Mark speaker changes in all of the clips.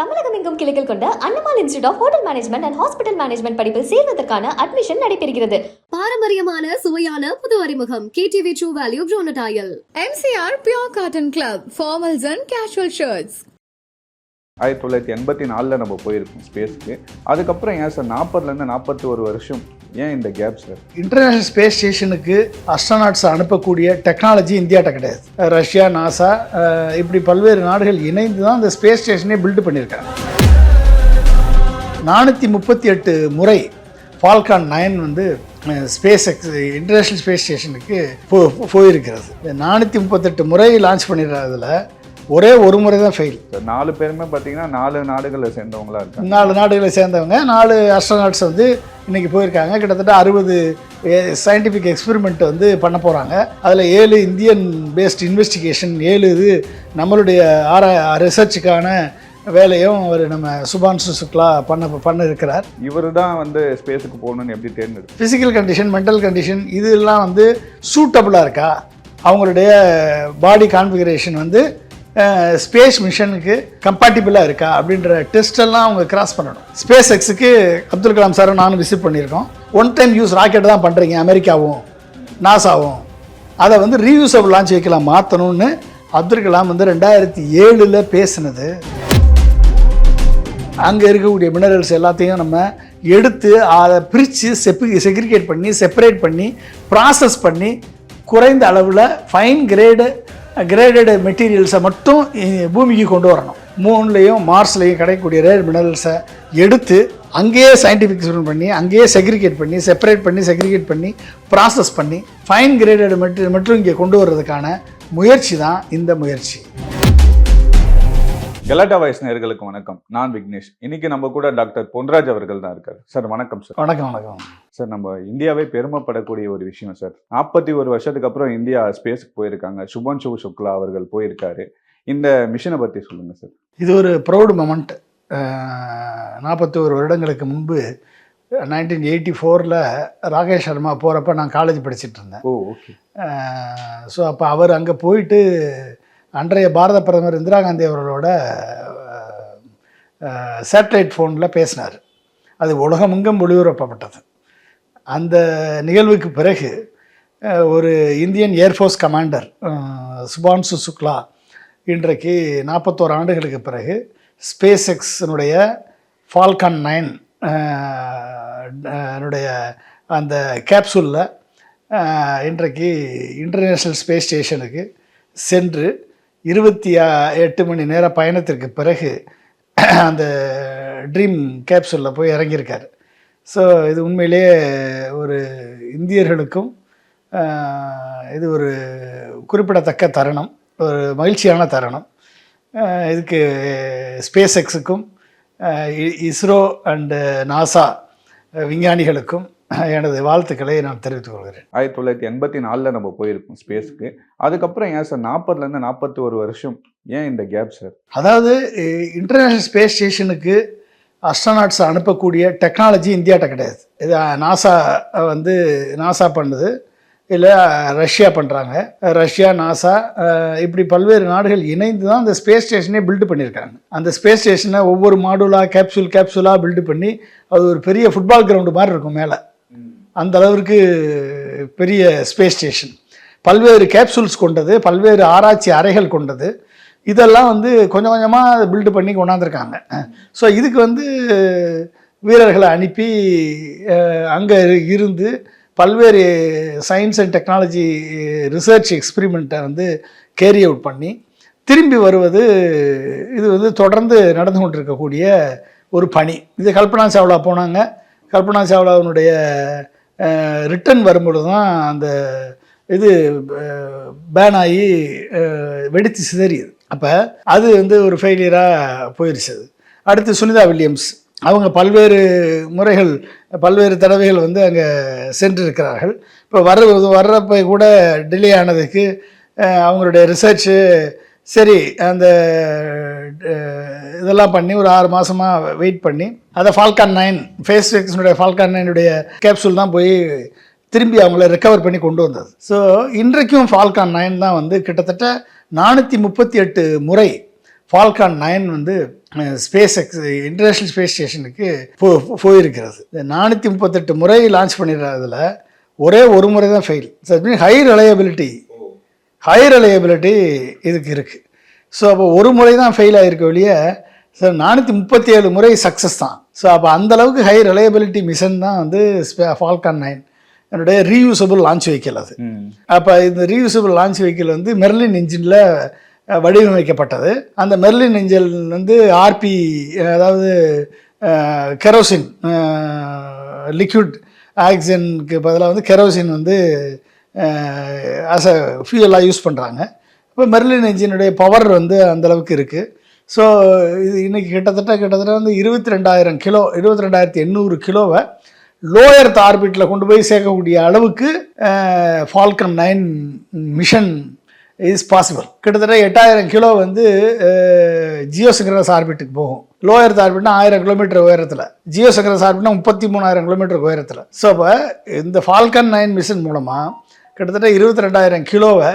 Speaker 1: தமிழகம் எங்கும் கிளைகள் கொண்ட Annamal institute of hotel management and hospital management படிப்பில் சேர்வதற்கான அட்மிஷன் நடைபெறுகிறது.
Speaker 2: பாரம்பரியமான சுவையான புது அறிமுகம். கேடிவி ட்ரூ வேல்யூ ப்ரோனடாயல்
Speaker 3: MCR Pure Cotton Club, formals and casual shirts.
Speaker 4: ஆயிரத்தி தொள்ளாயிரத்தி எண்பத்தி நாலில் நம்ம போயிருக்கோம் ஸ்பேஸ்க்கு அதுக்கப்புறம் ஏன் சார் நாற்பதுலேருந்து நாற்பத்தி ஒரு வருஷம் ஏன் இந்த கேப் சார்
Speaker 5: இன்டர்நேஷனல் ஸ்பேஸ் ஸ்டேஷனுக்கு அஸ்ட்ரானாட்ஸ் அனுப்பக்கூடிய டெக்னாலஜி இந்தியாட்ட கிடையாது. ரஷ்யா நாசா இப்படி பல்வேறு நாடுகள் இணைந்து தான் இந்த ஸ்பேஸ் ஸ்டேஷனே பில்டு பண்ணியிருக்காங்க. நானூற்றி முப்பத்தி எட்டு முறை ஃபால்கான் நைன் வந்து ஸ்பேஸ் எக்ஸ் இன்டர்நேஷ்னல் ஸ்பேஸ் ஸ்டேஷனுக்கு போ போயிருக்கிறது. நானூற்றி முப்பத்தெட்டு முறை லான்ச் பண்ணிடுறதுல ஒரே ஒரு முறை தான் ஃபெயில்
Speaker 4: நாலு பேருமே பார்த்தீங்கன்னா நாலு நாடுகளை சேர்ந்தவங்களா இருக்காங்க.
Speaker 5: நாலு நாடுகளை சேர்ந்தவங்க நாலு அஸ்ட்ரோநாட்ஸ் வந்து இன்னைக்கு போயிருக்காங்க. கிட்டத்தட்ட அறுபது சயின்டிஃபிக் எக்ஸ்பெரிமெண்ட் வந்து பண்ண போகிறாங்க அதில் ஏழு இந்தியன் பேஸ்ட் இன்வெஸ்டிகேஷன் ஏழு இது நம்மளுடைய ஆர ரிசர்ச்சுக்கான வேலையும் அவர் நம்ம சுபான்சு சுக்லா பண்ண பண்ண இருக்கிறார்.
Speaker 4: இவர் தான் வந்து ஸ்பேஸுக்கு போகணும்னு எப்படி தேர்ந்தெடுத்து
Speaker 5: ஃபிசிக்கல் கண்டிஷன் மென்டல் கண்டிஷன் இதெல்லாம் வந்து சூட்டபுளாக இருக்கா? அவங்களுடைய பாடி கான்ஃபிகரேஷன் வந்து ஸ்பேஸ் மிஷனுக்கு கம்பேட்டிபிளாக இருக்கா அப்படின்ற டெஸ்டெல்லாம் அவங்க கிராஸ் பண்ணணும். ஸ்பேஸ் எக்ஸுக்கு அப்துல் கலாம் சாரும் நானும் விசிட் பண்ணியிருக்கோம். ஒன் டைம் யூஸ் ராக்கெட் தான் பண்ணுறீங்க அமெரிக்காவும் நாசாவும். அதை வந்து ரீயூசபிள் லான்ச் வைக்கலாம் மாற்றணும்னு அப்துல் கலாம் வந்து ரெண்டாயிரத்தி ஏழில் பேசினது. அங்கே இருக்கக்கூடிய மினரல்ஸ் எல்லாத்தையும் நம்ம எடுத்து அதை பிரித்து செப்பு செக்ரிகேட் பண்ணி செப்பரேட் பண்ணி ப்ராசஸ் பண்ணி குறைந்த அளவில் ஃபைன் கிரேடு கிரேடடு மெட்டீரியல்ஸை மட்டும் பூமிக்கு கொண்டு வரணும். மூன்லேயும் மார்ஸ்லேயும் கிடைக்கக்கூடிய ரேர் மினரல்ஸை எடுத்து அங்கேயே சயின்டிஃபிக் எக்ஸ்பெரிமெண்ட் பண்ணி அங்கேயே செக்ரிகேட் பண்ணி செப்பரேட் பண்ணி செக்ரிகேட் பண்ணி ப்ராசஸ் பண்ணி ஃபைன் கிரேடட் மெட்டீரியல் மட்டும் இங்கே கொண்டு வர்றதுக்கான முயற்சி தான் இந்த முயற்சி.
Speaker 4: கெலாட்டா வாய்ஸ் நேயர்களுக்கு வணக்கம். நான் விக்னேஷ். இன்னைக்கு நம்ம கூட டாக்டர் பொன்ராஜ் அவர்கள் தான் இருக்காரு. சார் வணக்கம் சார்.
Speaker 5: வணக்கம் வணக்கம்.
Speaker 4: சார் நம்ம இந்தியாவே பெருமைப்படக்கூடிய ஒரு விஷயம் சார். நாற்பத்தி ஒரு வருஷத்துக்கு அப்புறம் இந்தியா ஸ்பேஸ்க்கு போயிருக்காங்க. சுபன்சு சுக்லா அவர்கள் போயிருக்காரு. இந்த மிஷனை பத்தி சொல்லுங்க சார்.
Speaker 5: இது ஒரு ப்ரௌடு மொமெண்ட். நாற்பத்தி ஒரு வருடங்களுக்கு முன்பு நைன்டீன் எயிட்டி ஃபோரில் ராகேஷ் சர்மா போகிறப்ப நான் காலேஜ் படிச்சிட்டு இருந்தேன்.
Speaker 4: ஓ ஓகே.
Speaker 5: ஸோ அப்போ அவர் அங்கே போயிட்டு அன்றைய பாரத பிரதமர் இந்திரா காந்தி அவர்களோட சேட்டலைட் ஃபோனில் பேசினார். அது உலகமெங்கும் ஒளிபரப்பப்பட்டது. அந்த நிகழ்வுக்கு பிறகு ஒரு Indian air force commander Shubhanshu Shukla இன்றைக்கு நாற்பத்தோரு ஆண்டுகளுக்கு பிறகு ஸ்பேஸ் எக்ஸினுடைய ஃபால்கான் நைன் என்னுடைய அந்த கேப்சூலில் இன்றைக்கு இன்டர்நேஷ்னல் ஸ்பேஸ் ஸ்டேஷனுக்கு சென்று இருபத்தி ஆ- எட்டு மணி நேர பயணத்திற்கு பிறகு அந்த ட்ரீம் கேப்சூலில் போய் இறங்கியிருக்கார். ஸோ இது உண்மையிலேயே ஒரு இந்தியர்களுக்கும் இது ஒரு குறிப்பிடத்தக்க தருணம் ஒரு மகிழ்ச்சியான தருணம். இதுக்கு ஸ்பேஸ் எக்ஸுக்கும் இஸ்ரோ அண்டு நாசா விஞ்ஞானிகளுக்கும் எனது வாழ்த்துக்களை நான் தெரிவித்துக் கொள்கிறேன்.
Speaker 4: ஆயிரத்தி தொள்ளாயிரத்தி எண்பத்தி நாலில் நம்ம போயிருக்கோம் ஸ்பேஸ்க்கு. அதுக்கப்புறம் ஏன் சார் நாற்பதுலேருந்து நாற்பத்தி ஒரு வருஷம் ஏன் இந்த கேப் சார்?
Speaker 5: அதாவது இன்டர்நேஷ்னல் ஸ்பேஸ் ஸ்டேஷனுக்கு அஸ்ட்ரானாட்ஸ் அனுப்பக்கூடிய டெக்னாலஜி இந்தியாட்ட கிடையாது. இது நாசா வந்து நாசா பண்ணுது. இல்லை ரஷ்யா பண்ணுறாங்க ரஷ்யா நாசா இப்படி பல்வேறு நாடுகள் இணைந்து தான் அந்த ஸ்பேஸ் ஸ்டேஷனே பில்டு பண்ணியிருக்காங்க. அந்த ஸ்பேஸ் ஸ்டேஷனை ஒவ்வொரு மாடுலாக கேப்சூல் கேப்சூலாக பில்டு பண்ணி அது ஒரு பெரிய ஃபுட்பால் கிரவுண்டு மாதிரி இருக்கும் மேலே. அந்த அளவிற்கு பெரிய ஸ்பேஸ் ஸ்டேஷன் பல்வேறு கேப்சூல்ஸ் கொண்டது பல்வேறு ஆராய்ச்சி அறைகள் கொண்டது. இதெல்லாம் வந்து கொஞ்சம் கொஞ்சமாக பில்டு பண்ணி கொண்டாந்துருக்காங்க. ஸோ இதுக்கு வந்து வீரர்களை அனுப்பி அங்கே இருந்து பல்வேறு சயின்ஸ் அண்ட் டெக்னாலஜி ரிசர்ச் எக்ஸ்பிரிமெண்ட்டை வந்து கேரி அவுட் பண்ணி திரும்பி வருவது இது வந்து தொடர்ந்து நடந்து கொண்டிருக்கக்கூடிய ஒரு பணி. இது கல்பனா சாவ்லா போனாங்க. கல்பனா சாவ்லாவினுடைய ரிட்டர்ன் வரும்பொழுது தான் அந்த இது பேன் ஆகி வெடித்து சிதறியது. அப்போ அது வந்து ஒரு ஃபெயிலியராக போயிடுச்சு அது அடுத்து சுனிதா வில்லியம்ஸ். அவங்க பல்வேறு முறைகள் பல்வேறு தடவைகள் வந்து அங்கே சென்றிருக்கிறார்கள். இப்போ வர்ற வர்றப்ப கூட டிலே ஆனதுக்கு அவங்களுடைய ரிசர்ச்சு சரி அந்த இதெல்லாம் பண்ணி ஒரு ஆறு மாதமாக வெயிட் பண்ணி அதை ஃபால்கான் நைன் ஃபேஸ் எக்ஸினுடைய ஃபால்கான் நைனுடைய கேப்சூல் தான் போய் திரும்பி அவங்கள ரெக்கவர் பண்ணி கொண்டு வந்தது. ஸோ இன்றைக்கும் ஃபால்கான் நைன் தான் வந்து கிட்டத்தட்ட நானூற்றி முப்பத்தி எட்டு முறை ஃபால்கான் நைன் வந்து ஸ்பேஸ் எக்ஸ் இன்டர்நேஷ்னல் ஸ்பேஸ் ஸ்டேஷனுக்கு போ போயிருக்கிறது. இந்த நானூற்றி முப்பத்தெட்டு முறை லான்ச் பண்ணிடுறதுல ஒரே ஒரு முறை தான் fail so high reliability high reliability இதுக்கு இருக்குது ஸோ அப்போ ஒரு முறை தான் ஃபெயில் ஆகிருக்க வெளிய சார் நானூற்றி முப்பத்தி ஏழு முறை சக்ஸஸ் தான். ஸோ அப்போ அந்த அளவுக்கு ஹை ரிலையபிலிட்டி மிஷன் தான் வந்து ஃபால்கான் நைன் என்னுடைய ரீயூசபிள் லான்ச் வெஹிக்கிள் அது. அப்போ இந்த ரீயூசபிள் லான்ச் வெஹிக்கிள் வந்து மெர்லின் இன்ஜினில் வடிவமைக்கப்பட்டது. அந்த மெர்லின் இன்ஜின் வந்து ஆர்பி அதாவது கெரோசின் லிக்விட் ஆக்சிஜனுக்கு பதிலாக வந்து கெரோசின் வந்து ஆஸ் அ ஃபியூலாக யூஸ் பண்ணுறாங்க இப்போ மெர்லின் இன்ஜினுடைய பவர் வந்து அந்தளவுக்கு இருக்குது ஸோ இது இன்றைக்கி கிட்டத்தட்ட கிட்டத்தட்ட வந்து இருபத்தி ரெண்டாயிரம் கிலோ இருபத்தி ரெண்டாயிரத்தி எண்ணூறு கிலோவை லோயர் ஆர்பிட்டில் கொண்டு போய் சேர்க்கக்கூடிய அளவுக்கு Falcon nine mission is possible கிட்டத்தட்ட எட்டாயிரம் கிலோ வந்து ஜியோ ஜியோசங்கரஸ் ஆர்பிட்டுக்கு போகும். லோயர் ஆர்பிட்னா ஆயிரம் கிலோமீட்டர் உயரத்தில். ஜியோ ஜியோசங்கரஸ் ஆர்பிட்னா முப்பத்தி மூணாயிரம் கிலோமீட்டர் உயரத்தில். ஸோ அப்போ இந்த ஃபால்கன் நைன் மிஷன் மூலமாக கிட்டத்தட்ட இருபத்தி ரெண்டாயிரம் கிலோவை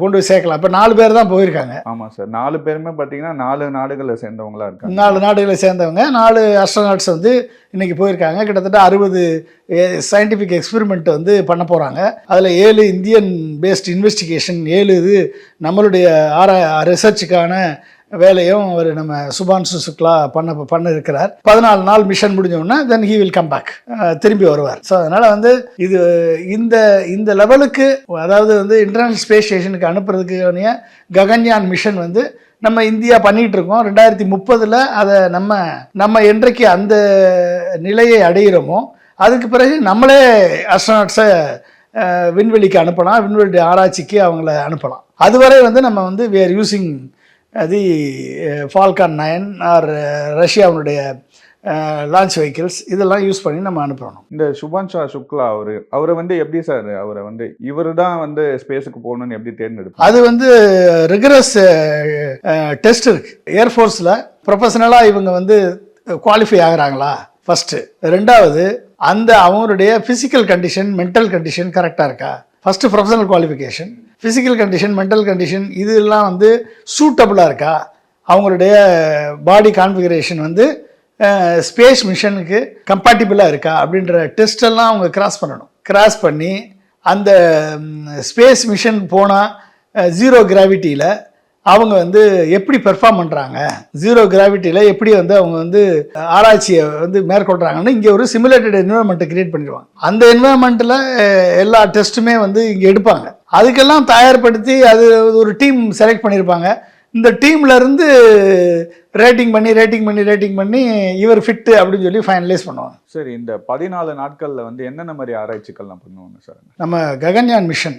Speaker 5: கொண்டு போய் சேர்க்கலாம். இப்போ நாலு பேர் தான் போயிருக்காங்க.
Speaker 4: ஆமா சார். நாலு பேருமே பாத்தீங்கன்னா நாலு நாடுகளை சேர்ந்தவங்களா இருக்காங்க.
Speaker 5: நாலு நாடுகளை சேர்ந்தவங்க. நாலு அஸ்ட்ரோநாட்ஸ் வந்து இன்னைக்கு போயிருக்காங்க. கிட்டத்தட்ட அறுபது சயின்டிஃபிக் எக்ஸ்பெரிமெண்ட் வந்து பண்ண போகிறாங்க அதில் ஏழு இந்தியன் பேஸ்ட் இன்வெஸ்டிகேஷன் ஏழு இது நம்மளுடைய ஆரா ரிசர்ச்சுக்கான வேலையும் அவர் நம்ம சுபான்சு சுக்லா பண்ண பண்ண இருக்கிறார் பதினாலு நாள் மிஷன் முடிஞ்ச then he will come back திரும்பி வருவார். ஸோ அதனால் வந்து இது இந்த இந்த லெவலுக்கு அதாவது வந்து இன்டர்நேஷனல் ஸ்பேஸ் ஸ்டேஷனுக்கு அனுப்புறதுக்கு ககன்யான் மிஷன் வந்து நம்ம இந்தியா பண்ணிட்டு இருக்கோம். ரெண்டாயிரத்தி முப்பதில் அதை நம்ம நம்ம என்றைக்கு அந்த நிலையை அடையிறோமோ அதுக்கு பிறகு நம்மளே அஸ்ட்ரானாட்ஸை விண்வெளிக்கு அனுப்பலாம். விண்வெளி ஆராய்ச்சிக்கு அவங்கள அனுப்பலாம். அதுவரை வந்து நம்ம வந்து we are using the Falcon nine or ரஷ்யாவுடைய லான்ச் வெஹிக்கிள்ஸ் இதெல்லாம் யூஸ் பண்ணி நம்ம அனுப்பணும்.
Speaker 4: இந்த சுபான்ஷா சுக்லா அவரு அவரை வந்து எப்படி சார் அவரை வந்து இவரு தான் வந்து ஸ்பேஸுக்கு போகணும்னு எப்படி தேர்ந்தெடுப்பாங்க
Speaker 5: அது வந்து ரிகரஸ் டெஸ்ட் இருக்கு. ஏர்ஃபோர்ஸில் ப்ரொஃபஷனலாக இவங்க வந்து குவாலிஃபை ஆகுறாங்களா? ஃபஸ்ட்டு ரெண்டாவது அந்த அவங்களுடைய ஃபிசிக்கல் கண்டிஷன் மென்டல் கண்டிஷன் கரெக்டாக இருக்கா? First professional qualification physical condition mental condition இதெல்லாம் வந்து சூட்டபுளாக இருக்கா? அவங்களுடைய பாடி கான்ஃபிகரேஷன் வந்து ஸ்பேஸ் மிஷனுக்கு கம்பேட்டிபிளாக இருக்கா? அப்படின்ற டெஸ்டெல்லாம் அவங்க கிராஸ் பண்ணணும். கிராஸ் பண்ணி அந்த ஸ்பேஸ் மிஷன் போனால் ஜீரோ கிராவிட்டியில் அவங்க வந்து எப்படி பெர்ஃபார்ம் பண்ணுறாங்க ஜீரோ கிராவிட்டியில் எப்படி வந்து அவங்க வந்து ஆராய்ச்சியை வந்து மேற்கொள்கிறாங்கன்னு இங்கே ஒரு சிமுலேட்டட் என்வரன்மெண்ட்டை கிரியேட் பண்ணிடுவாங்க. அந்த என்வரன்மெண்ட்டில் எல்லா டெஸ்ட்டுமே வந்து இங்கே எடுப்பாங்க. அதுக்கெல்லாம் தயார்படுத்தி அது ஒரு டீம் செலக்ட் பண்ணியிருப்பாங்க. இந்த டீம்ல இருந்து ரேட்டிங் பண்ணி ரேட்டிங் பண்ணி ரேட்டிங் பண்ணி இவர் ஃபிட்டு அப்படின்னு சொல்லி ஃபைனலைஸ் பண்ணுவாங்க.
Speaker 4: சரி இந்த பதினாலு நாட்கள்ல வந்து என்னென்ன மாதிரி ஆராய்ச்சிகள்லாம் பண்ணுவாங்க சார்
Speaker 5: நம்ம ககன்யான் மிஷன்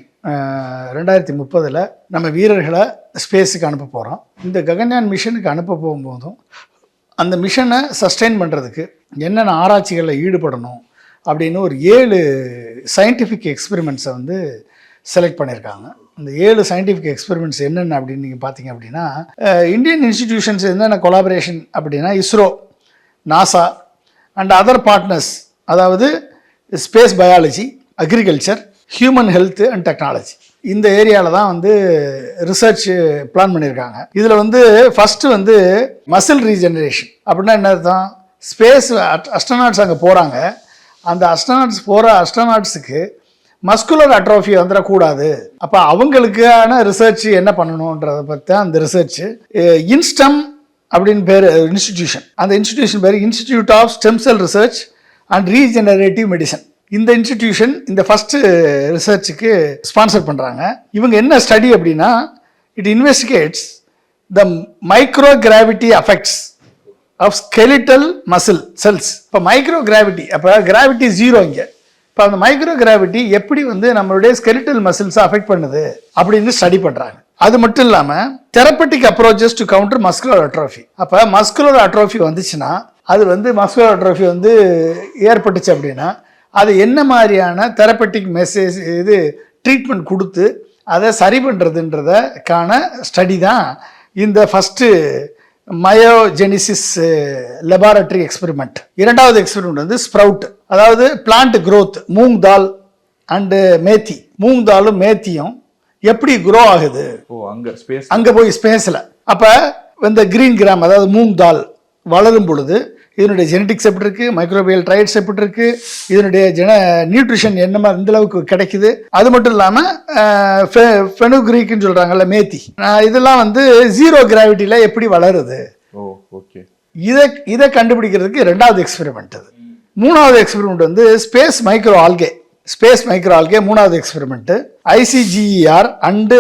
Speaker 5: ரெண்டாயிரத்தி முப்பதில் நம்ம வீரர்களை ஸ்பேஸுக்கு அனுப்ப போகிறோம் இந்த ககன்யான் மிஷனுக்கு அனுப்ப போகும்போதும் அந்த மிஷனை சஸ்டெயின் பண்ணுறதுக்கு என்னென்ன ஆராய்ச்சிகளில் ஈடுபடணும் அப்படின்னு ஒரு ஏழு சயின்டிஃபிக் எக்ஸ்பெரிமெண்ட்ஸை வந்து செலக்ட் பண்ணியிருக்காங்க. இந்த ஏழு சயின்டிஃபிக் எக்ஸ்பெரிமெண்ட்ஸ் என்னென்ன அப்படின்னு நீங்கள் பார்த்தீங்க அப்படின்னா இந்தியன் இன்ஸ்டிடியூஷன்ஸ் என்னென்ன கொலாபரேஷன் அப்படின்னா ISRO NASA and other partners அதாவது space biology agriculture human health and technology இந்த ஏரியாவில் தான் வந்து ரிசர்ச் பிளான் பண்ணியிருக்காங்க. இதில் வந்து ஃபஸ்ட்டு வந்து மசில் ரீஜெனரேஷன் அப்படின்னா என்ன அர்த்தம் ஸ்பேஸ் அஸ்ட்ரனாட்ஸ் அங்கே போகிறாங்க அந்த அஸ்ட்ரனாட்ஸ் போகிற அஸ்ட்ரனாட்ஸுக்கு மஸ்குலர் அட்ரோஃபி வந்துடக்கூடாது அப்போ அவங்களுக்கான ரிசர்ச் என்ன பண்ணணுன்றதை பற்றி தான் அந்த ரிசர்ச் இன்ஸ்டம் அப்படின்னு பேர் இன்ஸ்டிடியூஷன் அந்த இன்ஸ்டிடியூஷன் பேர் institute of stem cell research and regenerative medicine இந்த இன்ஸ்டிடியூஷன் இந்த ஃபஸ்ட்டு ரிசர்ச்சுக்கு ஸ்பான்சர் பண்ணுறாங்க இவங்க என்ன ஸ்டடி அப்படின்னா it investigates the micro gravity affects of skeletal muscle cells இப்போ மைக்ரோ கிராவிட்டி அப்போ கிராவிட்டி ஜீரோ இங்கே. இப்போ அந்த மைக்ரோ கிராவிட்டி எப்படி வந்து நம்மளுடைய ஸ்கெலிட்டல் மசில்ஸை அஃபெக்ட் பண்ணுது அப்படின்னு ஸ்டடி பண்ணுறாங்க அது மட்டும் இல்லாமல் therapeutic approaches to counter muscular atrophy அப்போ மஸ்குலர் அட்ரோஃபி வந்துச்சுன்னா அது வந்து மஸ்குலர் அட்ரோஃபி வந்து ஏற்பட்டுச்சு அப்படின்னா அது என்ன மாதிரியான தெரப்பட்டிக் மெசேஜ் இது ட்ரீட்மெண்ட் கொடுத்து அதை சரி பண்ணுறதுன்றதற்கான ஸ்டடி தான் இந்த ஃபஸ்ட்டு மயோஜெனிசிஸ் லெபார்டரி எக்ஸ்பெரிமெண்ட் இரண்டாவது எக்ஸ்பெரிமெண்ட் வந்து ஸ்ப்ரவுட் அதாவது plant growth moong dal and methi. Moong தாலும் மேத்தியும் எப்படி க்ரோ ஆகுது?
Speaker 4: ஓ அங்க ஸ்பேஸ்
Speaker 5: அங்கே போய் ஸ்பேஸில் அப்போ இந்த கிரீன் கிராம் அதாவது மூங் தால் வளரும் பொழுது இதனுடைய ஜெனட்டிக்ஸ் எப்படி இருக்குது மைக்ரோபியல் ட்ரைட்ஸ் எப்படி இருக்குது இதனுடைய ஜென நியூட்ரிஷன் என்ன மாதிரி இந்த அளவுக்கு கிடைக்குது? அது மட்டும் இல்லாமல் ஃபெனுக்ரீக்குன்னு சொல்கிறாங்கல்ல மேத்தி. இதெல்லாம் வந்து ஜீரோ கிராவிட்டியில் எப்படி வளருது?
Speaker 4: ஓகே.
Speaker 5: இதை இதை கண்டுபிடிக்கிறதுக்கு ரெண்டாவது எக்ஸ்பெரிமெண்ட் அது. மூணாவது எக்ஸ்பெரிமெண்ட் வந்து space micro algae space micro algae மூணாவது எக்ஸ்பெரிமெண்ட் ஐசிஜிஇஆர் அண்டு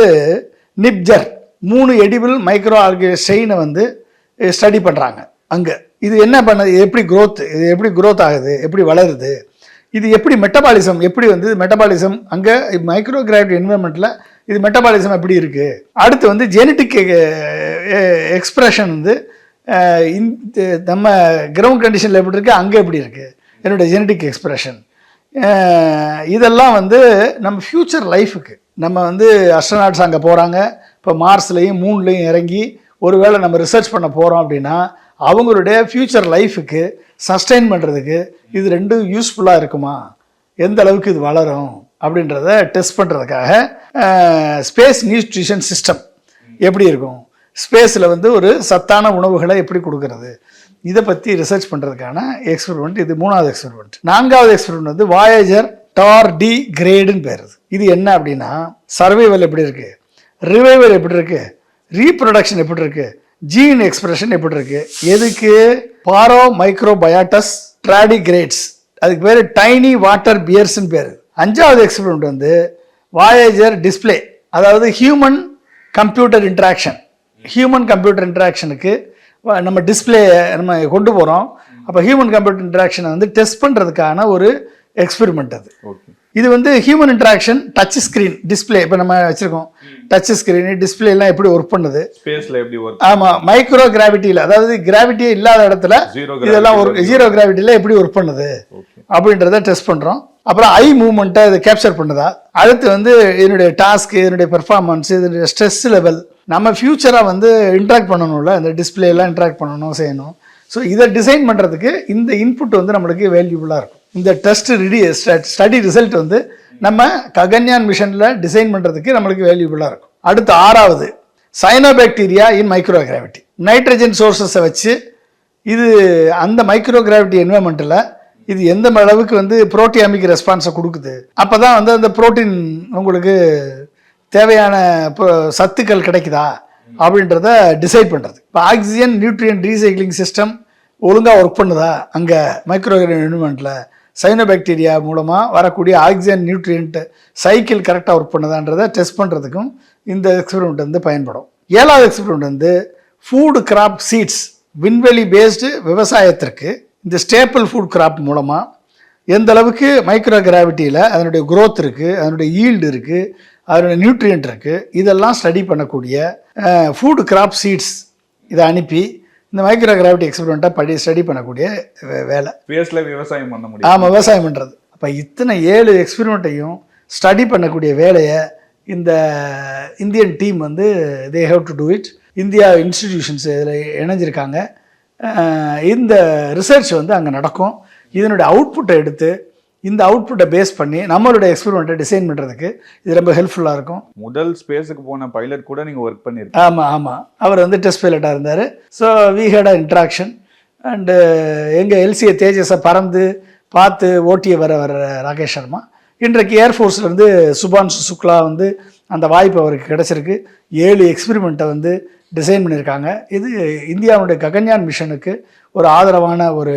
Speaker 5: நிப்ஜர் மூணு எடிபிள் மைக்ரோ ஆல்கே ஸ்ட்ரெயினை வந்து ஸ்டடி பண்ணுறாங்க அங்கே. இது என்ன பண்ணுது? எப்படி க்ரோத் இது எப்படி க்ரோத் ஆகுது? எப்படி வளருது? இது எப்படி மெட்டபாலிசம் எப்படி வந்து மெட்டபாலிசம் அங்கே மைக்ரோ கிராவிட்டி என்வரன்மெண்ட்டில் இது மெட்டபாலிசம் எப்படி இருக்குது அடுத்து வந்து ஜெனட்டிக் எக்ஸ்பிரஷன் eh, eh, வந்து eh, இந்த நம்ம கிரவுண்ட் கண்டிஷனில் எப்படி இருக்குது அங்கே எப்படி இருக்குது என்னுடைய ஜெனட்டிக் எக்ஸ்பிரஷன் இதெல்லாம் வந்து நம்ம ஃப்யூச்சர் லைஃபுக்கு நம்ம வந்து அஸ்ட்ரநாட்ஸ் அங்கே போகிறாங்க இப்போ மார்ஸ்லேயும் மூன்லேயும் இறங்கி ஒருவேளை நம்ம ரிசர்ச் பண்ண போகிறோம் அப்படின்னா அவங்களுடைய ஃப்யூச்சர் லைஃபுக்கு சஸ்டெயின் பண்ணுறதுக்கு இது ரெண்டும் யூஸ்ஃபுல்லாக இருக்குமா? எந்த அளவுக்கு இது வளரும்? அப்படின்றத டெஸ்ட் பண்ணுறதுக்காக ஸ்பேஸ் நியூட்ரிஷன் சிஸ்டம் எப்படி இருக்கும்? ஸ்பேஸில் வந்து ஒரு சத்தான உணவுகளை எப்படி கொடுக்கறது? இதை பற்றி ரிசர்ச் பண்ணுறதுக்கான எக்ஸ்பெரிமெண்ட் இது மூணாவது எக்ஸ்பெரிமெண்ட் நான்காவது எக்ஸ்பெரிமெண்ட் வந்து வாயேஜர் டார் டி கிரேடுன்னு பேர் இது. என்ன அப்படின்னா சர்வைவல் எப்படி இருக்குது ரிவைவல் எப்படி இருக்குது ரீப்ரொடக்ஷன் எப்படி இருக்குது ஜீன் எக்ஸ்பிரஷன் எப்படி இருக்கு எதுக்கு? பாரோ மைக்ரோபயாட்டஸ் ட்ராடிகிரேட்ஸ். அதுக்கு பேர் டைனி வாட்டர் பியர்ஸ்னு பேர். அஞ்சாவது எக்ஸ்பெரிமெண்ட் வந்து வாயேஜர் டிஸ்ப்ளே அதாவது human computer interaction. Human computer இன்ட்ராக்ஷனுக்கு நம்ம டிஸ்ப்ளே நம்ம கொண்டு போகிறோம் அப்போ ஹியூமன் கம்ப்யூட்டர் இன்ட்ராக்ஷனை வந்து டெஸ்ட் பண்ணுறதுக்கான ஒரு எக்ஸ்பெரிமெண்ட் அது. இது வந்து human interaction touch screen display இப்போ நம்ம வச்சுருக்கோம். டச் ஸ்க்ரீனு டிஸ்பிளே எல்லாம் எப்படி ஒர்க் பண்ணுது?
Speaker 4: ஸ்பேஸ்ல எப்படி ஒர்க்
Speaker 5: ஆமாம் மைக்ரோ கிராவிட்டியில் அதாவது கிராவிட்டியே இல்லாத இடத்துல இதெல்லாம்
Speaker 4: gravity
Speaker 5: ஒரு ஜீரோ கிராவிட்டியில் எப்படி ஒர்க் பண்ணுது? அப்படின்றத டெஸ்ட் பண்ணுறோம் அப்புறம் ஐ மூவ்மெண்ட்டை இது கேப்சர் பண்ணுதா? அடுத்து வந்து இதனுடைய டாஸ்க் இதனுடைய பெர்ஃபார்மன்ஸ் இதனுடைய ஸ்ட்ரெஸ் லெவல் நம்ம ஃபியூச்சராக வந்து இன்ட்ராக்ட் பண்ணணும்ல இந்த எல்லாம் இன்ட்ராக்ட் பண்ணணும் செய்யணும். ஸோ இதை டிசைன் பண்ணுறதுக்கு இந்த இன்புட் வந்து நம்மளுக்கு வேல்யூபுளாக இருக்கும். இந்த டெஸ்ட் ரெடி ஸ்டடி ரிசல்ட் வந்து நம்ம ககன்யான் மிஷனில் டிசைன் பண்ணுறதுக்கு நம்மளுக்கு வேல்யூபுளாக இருக்கும். அடுத்து ஆறாவது cyanobacteria in micro gravity nitrogen சோர்சஸை வச்சு இது அந்த மைக்ரோ கிராவிட்டி என்வரன்மெண்ட்டில் இது எந்த அளவுக்கு வந்து புரோட்டியாமிக் ரெஸ்பான்ஸை கொடுக்குது? அப்போ தான் வந்து அந்த புரோட்டீன் உங்களுக்கு தேவையான சத்துக்கள் கிடைக்குதா? அப்படின்றத டிசைட் பண்ணுறது இப்போ ஆக்சிஜன் நியூட்ரியன் ரீசைக்ளிங் சிஸ்டம் ஒழுங்காக ஒர்க் பண்ணுதா? அங்கே மைக்ரோ என்வரன்மெண்ட்டில் சைனோபாக்டீரியா மூலமாக வரக்கூடிய ஆக்சிஜன் நியூட்ரியன்ட் சைக்கிள் கரெக்டாக ஒர்க் பண்ணுதான்றதை டெஸ்ட் பண்ணுறதுக்கும் இந்த எக்ஸ்பெரிமெண்ட் வந்து பயன்படும். ஏழாவது எக்ஸ்பெரிமெண்ட் வந்து ஃபுட் கிராப் சீட்ஸ் விண்வெளி பேஸ்டு விவசாயத்திற்கு இந்த ஸ்டேப்பிள் ஃபுட் கிராப் மூலமாக எந்த அளவுக்கு மைக்ரோ கிராவிட்டியில் அதனுடைய குரோத் இருக்குது அதனுடைய ஈல்டு இருக்குது அதனுடைய நியூட்ரியன்ட் இருக்குது இதெல்லாம் ஸ்டடி பண்ணக்கூடிய ஃபுட் கிராப் சீட்ஸ் இதை அனுப்பி இந்த மைக்ரோ கிராவிட்டி எக்ஸ்பெரிமெண்ட்டை படி ஸ்டடி பண்ணக்கூடிய வேலை.
Speaker 4: ஸ்பேஸ்ல விவசாயம் பண்ண முடியும்.
Speaker 5: ஆமாம் விவசாயம் பண்ணுறது அப்போ இத்தனை ஏழு எக்ஸ்பெரிமெண்ட்டையும் ஸ்டடி பண்ணக்கூடிய வேலையை இந்த இந்தியன் டீம் வந்து they have to do it India institutions இதில் இணைஞ்சிருக்காங்க. இந்த ரிசர்ச் வந்து அங்கே நடக்கும். இதனுடைய அவுட்புட்டை எடுத்து இந்த அவுட்புட்டை பேஸ் பண்ணி நம்மளுடைய எக்ஸ்பெரிமெண்ட்டை டிசைன் பண்ணுறதுக்கு இது ரொம்ப ஹெல்ப்ஃபுல்லாக இருக்கும்.
Speaker 4: முதல் ஸ்பேஸுக்கு போன பைலட் கூட நீங்க ஒர்க் பண்ணிருக்கீங்க.
Speaker 5: ஆமாம் ஆமாம் அவர் வந்து டெஸ்ட் பைலட்டாக இருந்தார். So we had a interaction and எங்கள் எல்சிஏ தேஜஸை பறந்து பார்த்து ஓட்டிய வர வர ராகேஷ் சர்மா. இன்றைக்கு ஏர்ஃபோர்ஸ்லேருந்து சுபான்ஷு சுக்லா வந்து அந்த வாய்ப்பு அவருக்கு கிடச்சிருக்கு. ஏழு எக்ஸ்பெரிமெண்ட்டை வந்து டிசைன் பண்ணியிருக்காங்க இது இந்தியாவுடைய ககன்யான் மிஷனுக்கு ஒரு ஆதரவான ஒரு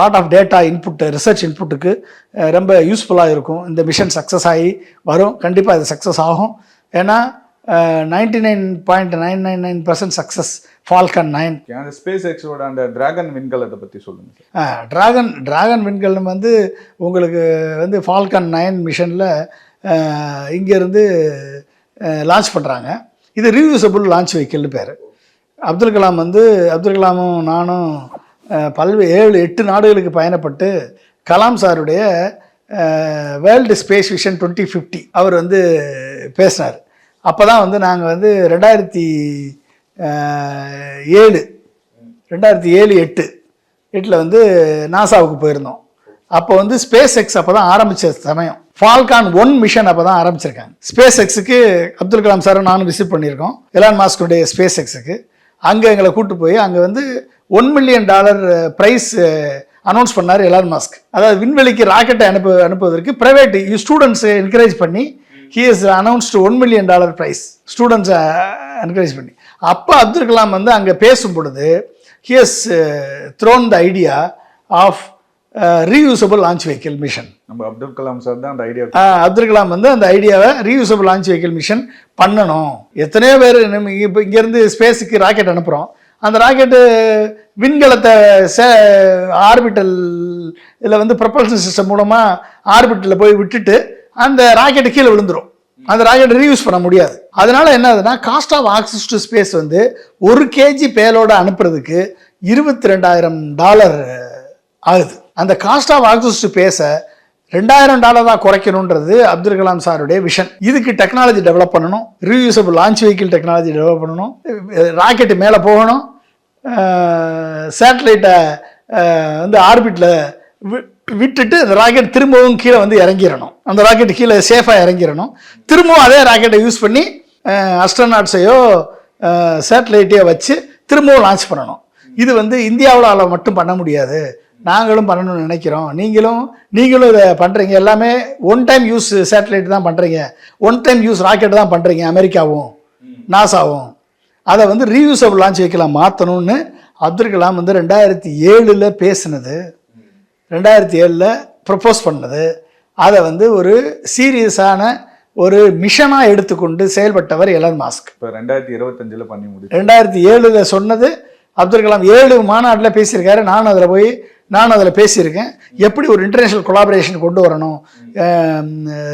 Speaker 5: lot of data input research இன்புட்டுக்கு ரொம்ப யூஸ்ஃபுல்லாக இருக்கும். இந்த மிஷன் சக்ஸஸ் ஆகி வரும். கண்டிப்பாக இது சக்ஸஸ் ஆகும். ஏன்னா ninety nine point nine nine nine percent success Falcon nine
Speaker 4: அந்த ஸ்பேஸ் எக்ஸோட அந்த டிராகன் விண்கலத்தை பத்தி சொல்லுங்க சார்.
Speaker 5: டிராகன் டிராகன் விண்கலம் வந்து உங்களுக்கு வந்து ஃபால்கன் நைன் மிஷனில் இங்கேருந்து லான்ச் பண்ணுறாங்க இது ரீயூசபிள் லான்ச் வெஹிக்கிள்னு பேர். அப்துல் கலாம் வந்து அப்துல் கலாமும் நானும் பல்வேறு பல்வே ஏழு எட்டு நாடுகளுக்கு பயணப்பட்டு கலாம் சாருடைய world space vision twenty fifty அவர் வந்து பேசினார். அப்போ தான் வந்து நாங்கள் வந்து ரெண்டாயிரத்தி ஏழு ரெண்டாயிரத்தி ஏழு எட்டு எட்டில் வந்து நாசாவுக்கு போயிருந்தோம். அப்போ வந்து ஸ்பேஸ் எக்ஸ் அப்போ தான் ஆரம்பித்த சமயம். ஃபால்கான் ஒன் மிஷன் அப்போ தான் ஆரம்பிச்சிருக்காங்க. ஸ்பேஸ் எக்ஸுக்கு அப்துல் கலாம் சாரும் நானும் விசிட் பண்ணியிருக்கோம். எலான் மாஸ்குடைய ஸ்பேஸ் எக்ஸுக்கு அங்கே எங்களை கூப்பிட்டு போய் அங்கே வந்து one million dollar prize announce பண்ணார் எலான் மாஸ்க் அதாவது விண்வெளிக்கு ராக்கெட்டை அனுப்பு அனுப்புவதற்கு ப்ரைவேட் ஸ்டூடெண்ட்ஸை என்கரேஜ் பண்ணி he is announced one million dollar prize ஸ்டூடெண்ட்ஸை என்கரேஜ் பண்ணி. அப்போ அப்துல் கலாம் வந்து அங்கே பேசும் பொழுது he has thrown the idea of reusable launch vehicle mission
Speaker 4: நம்ம அப்துல் கலாம் சார் தான் அந்த ஐடியா
Speaker 5: அப்துல் கலாம் வந்து அந்த ஐடியாவை ரீயூசபிள் லான்ச் வெஹிக்கிள் மிஷன் பண்ணணும். எத்தனையோ பேர் நம்ம இப்போ இங்கேருந்து ஸ்பேஸுக்கு ராக்கெட் அனுப்புகிறோம் அந்த ராக்கெட்டு விண்கலத்தை சே ஆர்பிட்டல் இதில் வந்து ப்ரொபல்ஷன் சிஸ்டம் மூலமாக ஆர்பிட்டலில் போய் விட்டுட்டு அந்த ராக்கெட்டு கீழே விழுந்துடும் அந்த ராக்கெட் ரீயூஸ் பண்ண முடியாது. அதனால என்ன ஆகுதுன்னா cost of access to space வந்து ஒரு கேஜி பேலோட அனுப்புறதுக்கு இருபத்தி ரெண்டாயிரம் டாலர் ஆகுது. அந்த காஸ்ட் ஆஃப் ஆக்சஸ் டு பேச ரெண்டாயிரம் டாலராக குறைக்கணுன்றது அப்துல் கலாம் சாருடைய விஷன் இதுக்கு டெக்னாலஜி டெவலப் பண்ணணும். Reusable launch vehicle technology develop பண்ணணும். ராக்கெட்டு மேலே போகணும். சேட்டலைட்டை வந்து ஆர்பிட்டில் விட்டுட்டு அந்த ராக்கெட் திரும்பவும் கீழே வந்து இறங்கிடணும். அந்த ராக்கெட் கீழே சேஃபாக இறங்கிடணும். திரும்பவும் அதே ராக்கெட்டை யூஸ் பண்ணி அஸ்ட்ரநாட்ஸையோ சேட்டலைட்டையோ வச்சு திரும்பவும் லான்ச் பண்ணணும். இது வந்து இந்தியாவில் மட்டும் பண்ண முடியாது. நாங்களும் பண்ணணும்னு நினைக்கிறோம். நீங்களும் நீங்களும் இதை பண்ணுறீங்க எல்லாமே ஒன் டைம் யூஸ் சேட்டலைட் தான் பண்ணுறீங்க ஒன் டைம் யூஸ் ராக்கெட் தான் பண்ணுறீங்க அமெரிக்காவும் நாசாவும். அதை வந்து ரீயூசபிள் லான்ச் வைக்கலாம் மாற்றணும்னு அப்துல் கலாம் வந்து ரெண்டாயிரத்தி ஏழில் பேசினது. ரெண்டாயிரத்தி ஏழில் ப்ரப்போஸ் பண்ணது. அதை வந்து ஒரு சீரியஸான ஒரு மிஷனாக எடுத்துக்கொண்டு செயல்பட்டவர் எலன் மாஸ்க்.
Speaker 4: இப்போ ரெண்டாயிரத்தி இருபத்தஞ்சில் பண்ணி முடிச்சு
Speaker 5: ரெண்டாயிரத்தி ஏழில் சொன்னது அப்துல் கலாம் ஏழு மாநாட்டில் பேசியிருக்காரு. நானும் அதில் போய் நானும் அதில் பேசியிருக்கேன். எப்படி ஒரு இன்டர்நேஷ்னல் கொலாபரேஷன் கொண்டு வரணும்?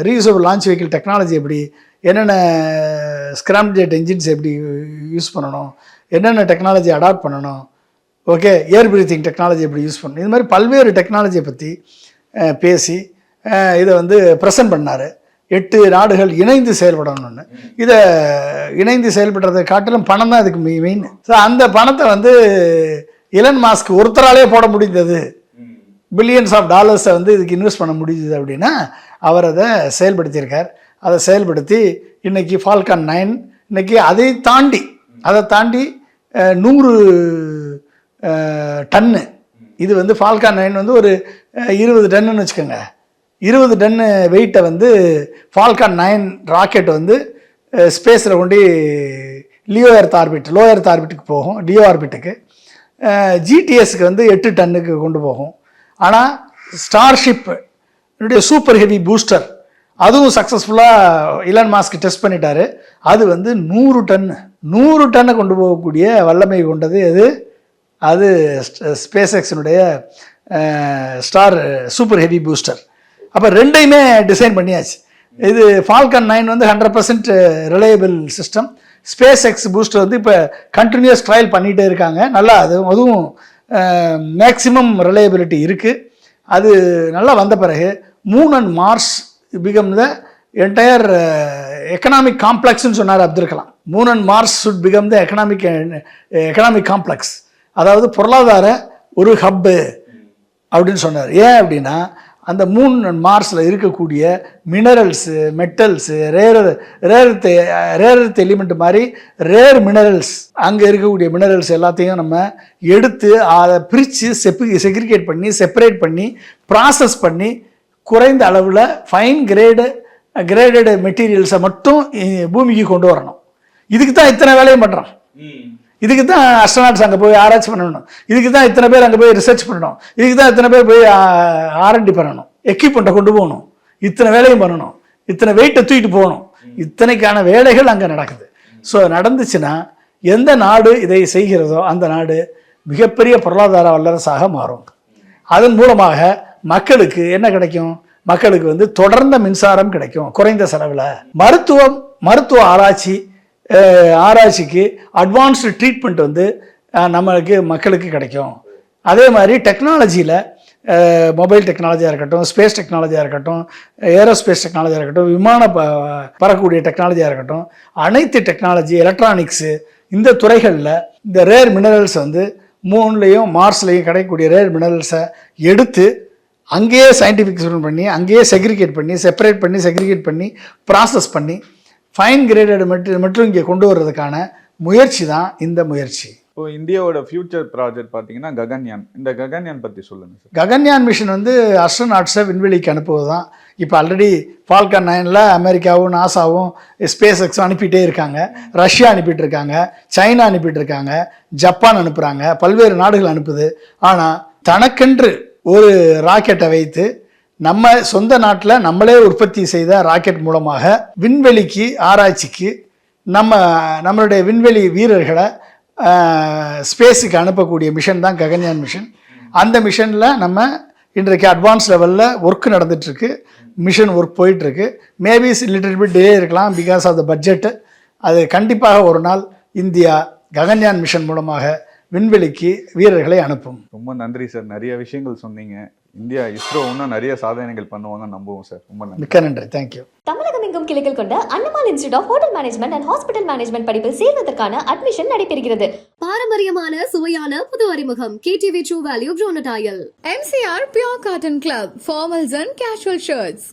Speaker 5: ரீயூசபிள் லான்ச் வெஹிக்கிள் டெக்னாலஜி எப்படி? என்னென்ன ஸ்கிராம்ஜெட் என்ஜின்ஸ் எப்படி யூஸ் பண்ணணும்? என்னென்ன டெக்னாலஜி அடாப்ட் பண்ணணும்? ஓகே ஏர் பிரீத்திங் டெக்னாலஜி எப்படி யூஸ் பண்ணணும்? இது மாதிரி பல்வேறு டெக்னாலஜியை பற்றி பேசி இதை வந்து ப்ரெசன்ட் பண்ணார். எட்டு நாடுகள் இணைந்து செயல்படணும்னு. இதை இணைந்து செயல்படுறதை காட்டிலும் பணம் தான் இதுக்கு மெயின் ஸோ அந்த பணத்தை வந்து இலன் மாஸ்க் ஒருத்தராலே போட முடிந்தது. பில்லியன்ஸ் ஆஃப் டாலர்ஸை வந்து இதுக்கு இன்வெஸ்ட் பண்ண முடிஞ்சது அப்படின்னா அவர் அதை செயல்படுத்தியிருக்கார். அதை செயல்படுத்தி இன்றைக்கி ஃபால்கான் நைன் இன்றைக்கி அதை தாண்டி அதை தாண்டி நூறு டன்னு. இது வந்து ஃபால்கான் நைன் வந்து ஒரு இருபது டன்னுன்னு வச்சுக்கோங்க. இருபது டன்னு வெயிட்டை வந்து ஃபால்கான் நைன் ராக்கெட் வந்து ஸ்பேஸில் கொண்டு LEO earth orbit low earth ஆர்பிட்டுக்கு போகும் லியோ ஆர்பிட்டுக்கு ஜிடிஎஸ்க்கு வந்து எட்டு டன்னுக்கு கொண்டு போகும். ஆனால் ஸ்டார்ஷிப் என்னுடைய சூப்பர் ஹெவி பூஸ்டர் அதுவும் சக்ஸஸ்ஃபுல்லாக இலான் மாஸ்க் டெஸ்ட் பண்ணிட்டாரு. அது வந்து நூறு டன்னு நூறு டன்னை கொண்டு போகக்கூடிய வல்லமை கொண்டது எது? அது ஸ்பேஸ் எக்ஸினுடைய ஸ்டார் சூப்பர் ஹெவி பூஸ்டர் அப்போ ரெண்டையுமே டிசைன் பண்ணியாச்சு. இது ஃபால்கன் நைன் வந்து hundred percent reliable system SpaceX booster வந்து இப்போ கண்டினியூஸ் ட்ரையல் பண்ணிகிட்டே இருக்காங்க. நல்லா அது அதுவும் மேக்சிமம் ரிலையபிலிட்டி இருக்குது அது நல்லா வந்த பிறகு moon and Mars become the entire economic காம்ப்ளெக்ஸ்னு சொன்னார் Abdul Kalam. Moon and Mars should become the economic economic complex அதாவது பொருளாதார ஒரு ஹப்பு அப்படின்னு சொன்னார். ஏன் அப்படின்னா அந்த மூன் மார்ஸில் இருக்கக்கூடிய minerals metals rare rare rare element மாதிரி ரேர் மினரல்ஸ் அங்கே இருக்கக்கூடிய மினரல்ஸ் எல்லாத்தையும் நம்ம எடுத்து அதை பிரித்து செப்பு செக்ரிகேட் பண்ணி செப்பரேட் பண்ணி ப்ராசஸ் பண்ணி குறைந்த அளவில் ஃபைன் கிரேடு கிரேடட் மெட்டீரியல்ஸை மட்டும் பூமிக்கு கொண்டு வரணும். இதுக்கு தான் இத்தனை வேலையும் பண்ணுறான் இதுக்கு தான் அஸ்ட்ரோனாட்ஸ் அங்கே போய் ஆராய்ச்சி பண்ணணும். இதுக்கு தான் இத்தனை பேர் அங்கே போய் ரிசர்ச் பண்ணணும். இதுக்கு தான் இத்தனை பேர் போய் ஆர்என்டி பண்ணணும். எக்யூப்மெண்ட்டை கொண்டு போகணும். இத்தனை வேலையும் பண்ணணும். இத்தனை வெயிட்டை தூக்கிட்டு போகணும். இத்தனைக்கான வேலைகள் அங்கே நடக்குது. ஸோ நடந்துச்சுன்னா எந்த நாடு இதை செய்கிறதோ அந்த நாடு மிகப்பெரிய பொருளாதார வல்லரசாக மாறும். அதன் மூலமாக மக்களுக்கு என்ன கிடைக்கும்? மக்களுக்கு வந்து தொடர்ந்த மின்சாரம் கிடைக்கும். குறைந்த செலவில். மருத்துவம் மருத்துவ ஆராய்ச்சி ஆராய்ச்சிக்கு அட்வான்ஸ்டு ட்ரீட்மெண்ட் வந்து நம்மளுக்கு மக்களுக்கு கிடைக்கும். அதே மாதிரி டெக்னாலஜியில் மொபைல் டெக்னாலஜியாக இருக்கட்டும் ஸ்பேஸ் டெக்னாலஜியாக இருக்கட்டும் ஏரோஸ்பேஸ் டெக்னாலஜியாக இருக்கட்டும் விமான ப பறக்கக்கூடிய டெக்னாலஜியாக இருக்கட்டும் அனைத்து டெக்னாலஜி எலக்ட்ரானிக்ஸு இந்த துறைகளில் இந்த ரேர் மினரல்ஸ் வந்து மூன்லேயும் மார்ஸ்லேயும் கிடைக்கக்கூடிய ரேர் மினரல்ஸை எடுத்து அங்கேயே சயின்டிஃபிக் பண்ணி அங்கேயே செக்ரிகேட் பண்ணி செப்பரேட் பண்ணி செக்ரிகேட் பண்ணி ப்ராசஸ் பண்ணி ஃபைன் கிரேடட் மெட்டீரியல் மட்டும் இங்கே கொண்டு வர்றதுக்கான முயற்சி தான் இந்த முயற்சி.
Speaker 4: இப்போ இந்தியாவோட ஃபியூச்சர் ப்ராஜெக்ட் பார்த்தீங்கன்னா ககன்யான். இந்த ககன்யான் பற்றி சொல்லுங்க சார்.
Speaker 5: ககன்யான் மிஷன் வந்து அஸ்ட்ரோநாட்ஸை விண்வெளிக்கு அனுப்புவது தான். இப்போ ஆல்ரெடி ஃபால்கன் நைனில் அமெரிக்காவும் நாசாவும் ஸ்பேஸ் எக்ஸும் அனுப்பிட்டே இருக்காங்க. ரஷ்யா அனுப்பிட்டு இருக்காங்க சைனா அனுப்பிட்டு இருக்காங்க ஜப்பான் அனுப்புகிறாங்க பல்வேறு நாடுகள் அனுப்புது. ஆனால் தனக்கென்று ஒரு ராக்கெட்டை வைத்து நம்ம சொந்த நாட்டில் நம்மளே உற்பத்தி செய்த ராக்கெட் மூலமாக விண்வெளிக்கு ஆராய்ச்சிக்கு நம்ம நம்மளுடைய விண்வெளி வீரர்களை ஸ்பேஸுக்கு அனுப்பக்கூடிய மிஷன் தான் ககன்யான் மிஷன் அந்த மிஷனில் நம்ம இன்றைக்கு அட்வான்ஸ் லெவலில் ஒர்க் நடந்துகிட்ருக்கு மிஷன் ஒர்க் போயிட்டுருக்கு. மேபி லிட்டில் பிட் டிலே இருக்கலாம் பிகாஸ் ஆஃப் த பட்ஜெட்டு அது கண்டிப்பாக ஒரு நாள் இந்தியா ககன்யான் மிஷன் மூலமாக விண்வெளிக்கு வீரர்களை அனுப்பும்.
Speaker 4: ரொம்ப நன்றி சார். நிறைய விஷயங்கள் சொன்னீங்க. இந்தியா இஸ்ரோ இன்னும் நிறைய சாதனைகள் பண்ணுவாங்கன்னு நம்புவோம் சார். ரொம்ப நன்றி.
Speaker 5: மிக்க நன்றி. தேங்க்யூ
Speaker 1: தமிழகம் எங்கும் கிளைகள் கொண்ட Annamalai institute of hotel management and hospital management படிப்பில் சேர்வதற்கான அட்மிஷன் நடைபெறுகிறது.
Speaker 2: பாரம்பரியமான சுவையான புது அறிமுகம். கேடிவி ட்ரூ வேல்யூ ப்ரோனடாயல்
Speaker 3: MCR Pure Cotton Club, formals and casual shirts.